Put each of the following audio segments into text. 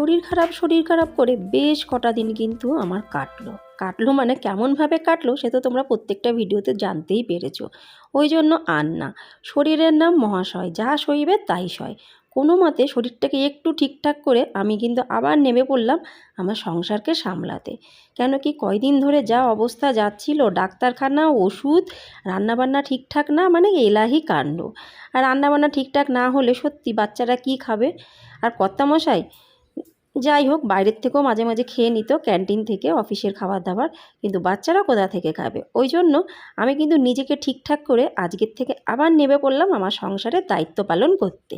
শরীর খারাপ শরীর খারাপ করে বেশ কটা দিন কিন্তু আমার কাটলো। কাটলো মানে কেমনভাবে কাটলো সে তো তোমরা প্রত্যেকটা ভিডিওতে জানতেই পেরেছ। ওই জন্য আর না শরীরের নাম মহাশয়, যা সইবে তাই সয়। কোনো মতে শরীরটাকে একটু ঠিকঠাক করে আমি কিন্তু আবার নেমে পড়লাম আমার সংসারকে সামলাতে। কেন কি কয়দিন ধরে যা অবস্থা যাচ্ছিল, ডাক্তারখানা, ওষুধ, রান্নাবান্না ঠিকঠাক না মানে এলাহি কাণ্ড। আর রান্নাবান্না ঠিকঠাক না হলে সত্যি বাচ্চারা কি খাবে? আর কর্তামশাই যাই হোক, বাইরের থেকেও মাঝে মাঝে খেয়ে নিত ক্যান্টিন থেকে, অফিসের খাবার দাবার কিন্তু বাচ্চারা কোথা থেকে খাবে? ওই জন্য আমি কিন্তু নিজেকে ঠিকঠাক করে আজকের থেকে আবার নেমে পড়লাম আমার সংসারের দায়িত্ব পালন করতে।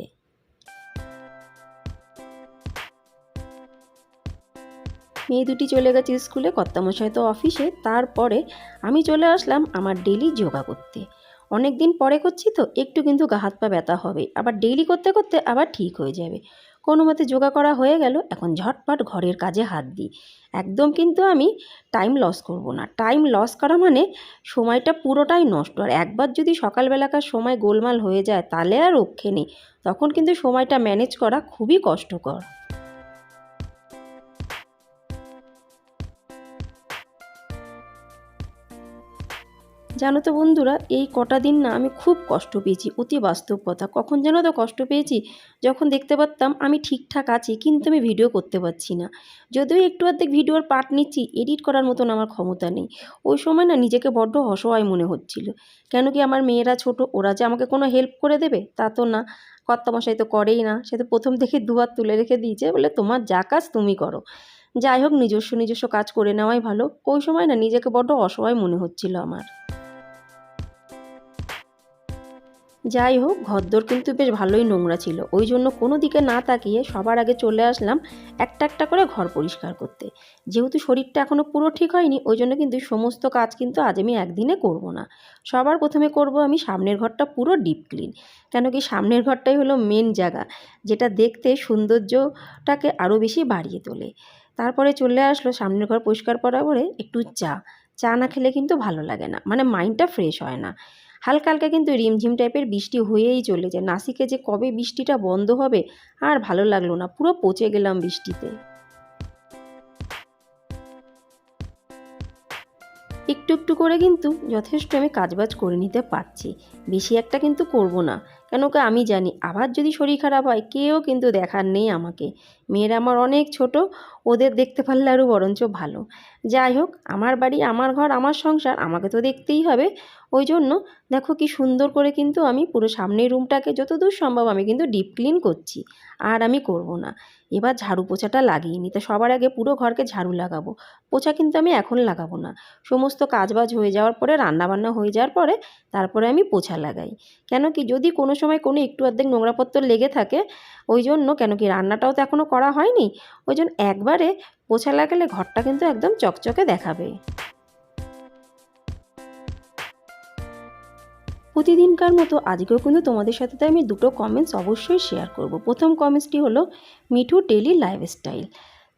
মেয়ে দুটি চলে গেছে স্কুলে, কর্তামশাই তো অফিসে, তারপরে আমি চলে আসলাম আমার ডেলি যোগা করতে। অনেক দিন পরে করছি তো, একটু কিন্তু গা হাত পা ব্যথা হবে, আবার ডেইলি করতে করতে আবার ঠিক হয়ে যাবে। কোনো মতে যোগা করা হয়ে গেল, এখন ঝটপট ঘরের কাজে হাত দিই। একদম কিন্তু আমি টাইম লস করব না। টাইম লস করা মানে সময়টা পুরোটাই নষ্ট। আর একবার যদি সকালবেলাকার সময় গোলমাল হয়ে যায়, তাহলে আর রক্ষে নেই। তখন কিন্তু সময়টা ম্যানেজ করা খুবই কষ্টকর। জানো তো বন্ধুরা, এই কটা দিন না আমি খুব কষ্ট পেয়েছি, অতি বাস্তব কথা। কখন যেন তো কষ্ট পেয়েছি? যখন দেখতে পারতাম আমি ঠিকঠাক আছি, কিন্তু আমি ভিডিও করতে পারছি না। যদিও একটু অর্ধেক ভিডিওর পার্ট নিচ্ছি এডিট করার মতন আমার ক্ষমতা নেই। ওই সময় না নিজেকে বড্ড অসহায় মনে হচ্ছিল। কেন কি আমার মেয়েরা ছোট, ওরা যে আমাকে কোনো হেল্প করে দেবে, তা তো না। কর্তামশাই তো করেই না, সে তো প্রথম থেকে দুয়ার তুলে রেখে দিয়েছে, বলে তোমার যা কাজ তুমি করো। যাই হোক, নিজস্ব নিজস্ব কাজ করে নেওয়াই ভালো। ওই সময় না নিজেকে বড্ড অসহায় মনে হচ্ছিল আমার। যাই হোক, ঘরদোর কিন্তু বেশ ভালোই নোংরা ছিল। ওই জন্য কোনো দিকে না তাকিয়ে সবার আগে চলে আসলাম একটা একটা করে ঘর পরিষ্কার করতে। যেহেতু শরীরটা এখনও পুরো ঠিক হয়নি, ওই জন্য কিন্তু সমস্ত কাজ কিন্তু আজ আমি একদিনে করব না। সবার প্রথমে করব আমি সামনের ঘরটা পুরো ডিপ ক্লিন। কেন কি সামনের ঘরটাই হলো মেন জায়গা, যেটা দেখতে সৌন্দর্যটাকে আরও বেশি বাড়িয়ে তোলে। তারপরে চলে আসলো সামনের ঘর পরিষ্কার করার পরে একটু চা। চা না খেলে কিন্তু ভালো লাগে না মানে মাইন্ডটা ফ্রেশ হয় না। হালকা হালকা কিন্তু রিমঝিম টাইপের বৃষ্টি হয়েই চলে যায় নাসিকে যে কবে বৃষ্টিটা বন্ধ হবে আর ভালো লাগল না, পুরো পচে গেলাম বৃষ্টিতে। একটু একটু করে কিন্তু যথেষ্ট আমি কাজবাজ করে নিতে পারছি। বেশি একটা কিন্তু করব না। কেন কি আমি জানি। আবার যদি শরীর খারাপ হয়, কেউ কিন্তু দেখার নেই আমাকে। মেয়েরা আমার অনেক ছোট, ওদের দেখতে পারলে আরও বরঞ্চ ভালো। যাই হোক, আমার বাড়ি, আমার ঘর, আমার সংসার, আমাকে তো দেখতেই হবে। ওই জন্য দেখো কি সুন্দর করে কিন্তু আমি পুরো সামনের রুমটাকে যতদূর সম্ভব আমি কিন্তু ডিপ ক্লিন করছি। আর আমি করব না। এবার ঝাড়ু পোছাটা লাগিয়ে তা সবার আগে পুরো ঘরকে ঝাড়ু লাগাবো। পোছা কিন্তু আমি এখন লাগাবো না। সমস্ত কাজবাজ হয়ে যাওয়ার পরে, রান্নাবান্না হয়ে যাওয়ার পরে, তারপরে আমি পোছা লাগাই। কেন কি যদি কোনো সময় কোনো একটু অর্ধেক নোংরাপত্র লেগে থাকে, ওই জন্য কেন কি রান্নাটাও তো এখনও করা হয়নি। ওই জন্য একবারে পোছা লাগালে ঘরটা কিন্তু একদম চকচকে দেখাবে। প্রতিদিনকার মতো আজকেও কিন্তু তোমাদের সাথে তাই আমি দুটো কমেন্টস অবশ্যই শেয়ার করব। প্রথম কমেন্টসটি হলো, মিঠু ডেলি লাইফস্টাইল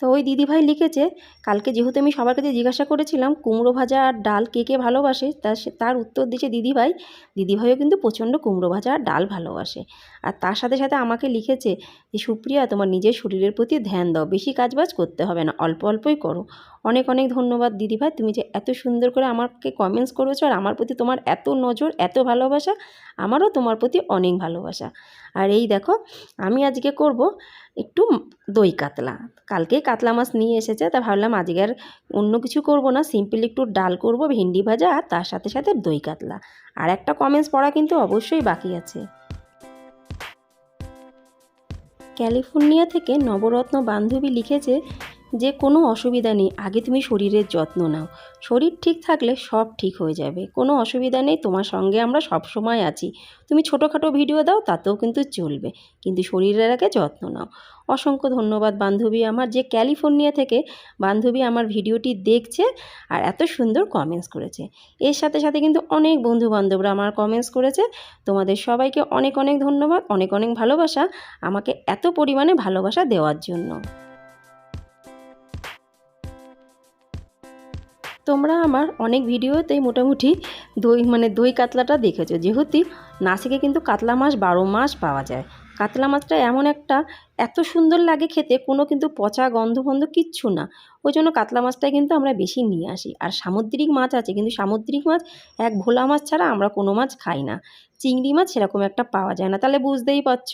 তো ওই দিদিভাই লিখেছে, কালকে যেহেতু আমি সবার কাছে জিজ্ঞাসা করেছিলাম কুমড়ো ভাজা আর ডাল কে কে ভালোবাসে তার তার উত্তর দিয়েছে দিদিভাই। দিদিভাইও কিন্তু প্রচণ্ড কুমড়ো ভাজা আর ডাল ভালোবাসে। আর তার সাথে সাথে আমাকে লিখেছে যে, সুপ্রিয়া, তোমার নিজের শরীরের প্রতি ধ্যান দাও, বেশি কাজবাজ করতে হবে না, অল্প অল্পই করো। অনেক অনেক ধন্যবাদ দিদিভাই, তুমি যে এত সুন্দর করে আমাকে কমেন্টস করেছ আর আমার প্রতি তোমার এত নজর, এত ভালোবাসা, আমারও তোমার প্রতি অনেক ভালোবাসা। আর এই দেখো, আমি আজকে করব একটু দই কাতলা। কালকে কাতলা মাছ নিয়ে এসেছে, তা ভাবলাম আজকে আর অন্য কিছু করব না, সিম্পল একটু ডাল করব, ভেন্ডি ভাজা আর তার সাথে সাথে দই কাতলা। আর একটা কমেন্টস পড়া কিন্তু অবশ্যই বাকি আছে। ক্যালিফোর্নিয়া থেকে নবরত্ন বান্ধবী লিখেছে যে কোনো অসুবিধা নেই, আগে তুমি শরীরের যত্ন নাও। শরীর ঠিক থাকলে সব ঠিক হয়ে যাবে। কোনো অসুবিধা নেই, তোমার সঙ্গে আমরা সব সময় আছি। তুমি ছোটোখাটো ভিডিও দাও, তাতেও কিন্তু চলবে। কিন্তু শরীরের আগে যত্ন নাও। অসংখ্য ধন্যবাদ বান্ধবী আমার, যে ক্যালিফোর্নিয়া থেকে বান্ধবী আমার ভিডিওটি দেখছে আর এত সুন্দর কমেন্টস করেছে। এর সাথে সাথে কিন্তু অনেক বন্ধু বান্ধবরা আমার কমেন্টস করেছে। তোমাদের সবাইকে অনেক অনেক ধন্যবাদ, অনেক অনেক ভালোবাসা আমাকে এত পরিমাণে ভালোবাসা দেওয়ার জন্য। তোমরা আমার অনেক ভিডিওতেই মোটামুটি দই মানে দই কাতলাটা দেখেছ। যেহেতু নাসিকে কিন্তু কাতলা মাছ বারো মাস পাওয়া যায়। কাতলা মাছটা এমন একটা এত সুন্দর লাগে খেতে, কোনো কিন্তু পচা গন্ধ ফন্ধ কিচ্ছু না। ওই জন্য কাতলা মাছটাই কিন্তু আমরা বেশি নিয়ে আসি। আর সামুদ্রিক মাছ আছে, কিন্তু সামুদ্রিক মাছ, এক ভোলা মাছ ছাড়া আমরা কোনো মাছ খাই না। চিংড়ি মাছ সেরকম একটা পাওয়া যায় না। তাহলে বুঝতেই পারছ,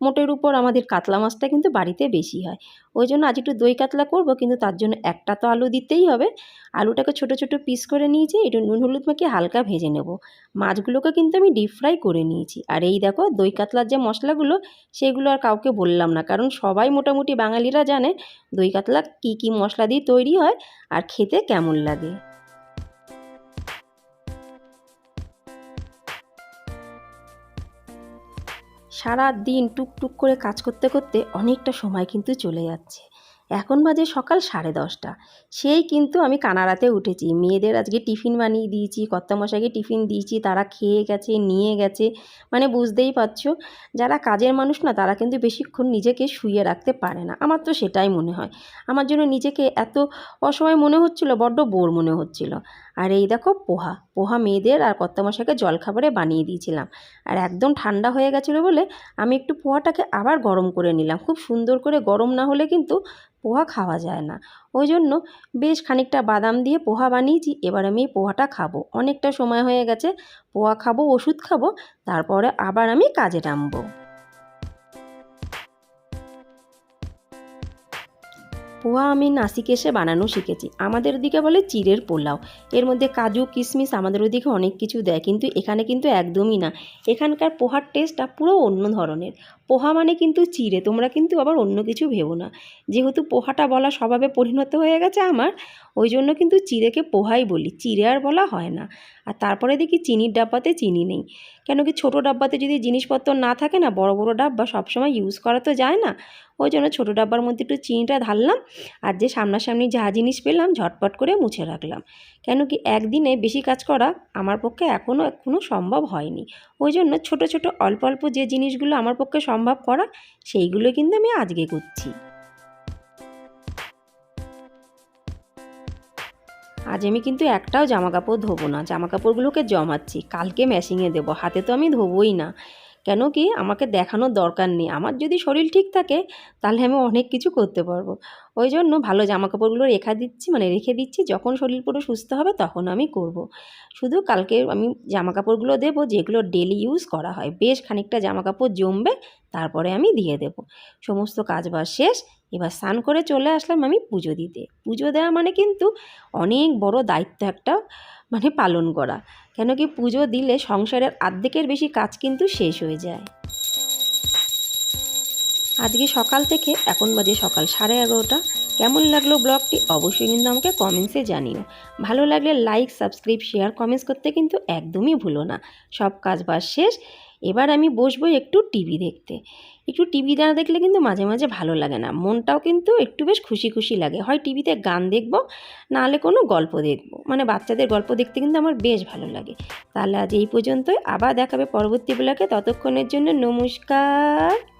মোটের উপর আমাদের কাতলা মাছটা কিন্তু বাড়িতে বেশি হয়। ওই জন্য আজ একটু দই কাতলা করব, কিন্তু তার জন্য একটা তো আলু দিতেই হবে। আলুটাকে ছোট ছোট পিস করে নিয়েছি, একটু নুন হলুদ মাখিয়ে হালকা ভেজে নেব। মাছগুলোকে কিন্তু আমি ডিপ ফ্রাই করে নিয়েছি। আর এই দেখো, দই কাতলার যে মশলাগুলো, সেগুলো আর কাউকে বললাম না। কারণ সবাই মোটামুটি বাঙালিরা জানে দই কাতলা কী কী মশলা দিয়ে তৈরি হয় আর খেতে কেমন লাগে। সারা দিন টুকটুক করে কাজ করতে করতে অনেকটা সময় কিন্তু চলে যাচ্ছে। এখন বাজে সকাল সাড়ে দশটা। সেই কিন্তু আমি কানাড়াতে উঠেছি। মেয়েদের আজকে টিফিন বানিয়ে দিয়েছি, কর্তামশাইকে টিফিন দিয়েছি, তারা খেয়ে গেছে, নিয়ে গেছে। মানে বুঝতেই পারছ, যারা কাজের মানুষ না, তারা কিন্তু বেশিক্ষণ নিজেকে শুয়ে রাখতে পারে না। আমার তো সেটাই মনে হয়। আমার জন্য নিজেকে এত অসময় মনে হচ্ছিল, বড্ড বোর মনে হচ্ছিল। আর এই দেখো পোহা। পোহা মেয়েদের আর কর্তামশাইকে জলখাবারে বানিয়ে দিয়েছিলাম। আর একদম ঠান্ডা হয়ে গেছিল বলে আমি একটু পোহাটাকে আবার গরম করে নিলাম। খুব সুন্দর করে গরম না হলে কিন্তু পোহা খাওয়া যায় না। ওই জন্য বেশ খানিকটা বাদাম দিয়ে পোহা বানিয়েছি, এবার আমি পোহাটা খাব। অনেকটা সময় হয়ে গেছে, পোহা খাব, ওষুধ খাব, তারপরে আবার আমি কাজে নামবো। পোহা আমি নাসিক এসে বানানো শিখেছি। আমাদের দিকে বলে চিরের পোলাও। এর মধ্যে কাজু কিশমিশ আমাদের ওদিকে অনেক কিছু দেয়, কিন্তু এখানে কিন্তু একদমই না। এখানকার পোহার টেস্টটা পুরো অন্য ধরনের। পোহা মানে কিন্তু চিড়ে, তোমরা কিন্তু আবার অন্য কিছু ভেবো না। যেহেতু পোহাটা বলা স্বভাবে পরিণত হয়ে গেছে আমার, ওই জন্য কিন্তু চিড়েকে পোহাই বলি, চিড়ে আর বলা হয় না। আর তারপরে দেখি চিনির ডাব্বাতে চিনি নেই। কেন কি ছোটো ডাব্বাতে যদি জিনিসপত্র না থাকে না, বড় বড় ডাব্বা সবসময় ইউজ করা তো যায় না। ওই জন্য ছোটো ডাব্বার মধ্যে একটু চিনিটা ঢাললাম, আর যে সামনাসামনি যা জিনিস পেলাম ঝটপট করে মুছে রাখলাম। কেন কি একদিনে বেশি কাজ করা আমার পক্ষে এখনও এখনও সম্ভব হয়নি। ওই জন্য ছোটো ছোটো অল্প অল্প যে জিনিসগুলো আমার পক্ষে সম্ভব করা সেইগুলো কিন্তু আমি আজকে করছি। আজ আমি কিন্তু একটাও জামা কাপড় ধোবো না জামা কাপড়গুলোকে জমাচ্ছি, কালকে মেশিংয়ে দেবো, হাতে তো আমি ধোবোই না। কেন কি আমাকে দেখানোর দরকার নেই। আমার যদি শরীর ঠিক থাকে, তাহলে আমি অনেক কিছু করতে পারব। ওই জন্য ভালো জামা কাপড়গুলো রেখা দিচ্ছি মানে রেখে দিচ্ছি, যখন শরীর পুরো সুস্থ হবে তখন আমি করব। শুধু কালকে আমি জামা কাপড়গুলো দেবো, যেগুলো ডেলি ইউজ করা হয়। বেশ খানিকটা জামা কাপড় জমবে, তারপরে আমি দিয়ে দেব। সমস্ত কাজবাজ শেষ, এবার স্নান করে চলে আসলাম আমি পুজো দিতে। পুজো দেওয়া মানে কিন্তু অনেক বড় দায়িত্ব একটা মানে পালন করা। কেন কি পুজো দিলে সংসারের আর্ধেকের বেশি কাজ কিন্তু শেষ হয়ে যায়। আজকে সকাল থেকে এখন বাজে সকাল সাড়ে এগারোটা। কেমন লাগল ব্লগটি অবশ্যই কিন্তু আমাকে কমেন্টসে জানিও। ভালো লাগলে লাইক সাবস্ক্রাইব শেয়ার কমেন্টস করতে কিন্তু একদমই ভুলো না। সব কাজ বাস শেষ। এবার আমি বসবো একটু টিভি দেখতে। একটু টিভি না দেখলে কিন্তু মাঝে মাঝে ভালো লাগে না। মনটাও কিন্তু একটু বেশ খুশি খুশি লাগে। হয় টিভিতে গান দেখব, নাহলে কোনো গল্প দেখব। মানে বাচ্চাদের গল্প দেখতে কিন্তু আমার বেশ ভালো লাগে। তাহলে আজ এই পর্যন্তই। আবার দেখাবে পরবর্তী ব্লকে ততক্ষণের জন্য নমস্কার।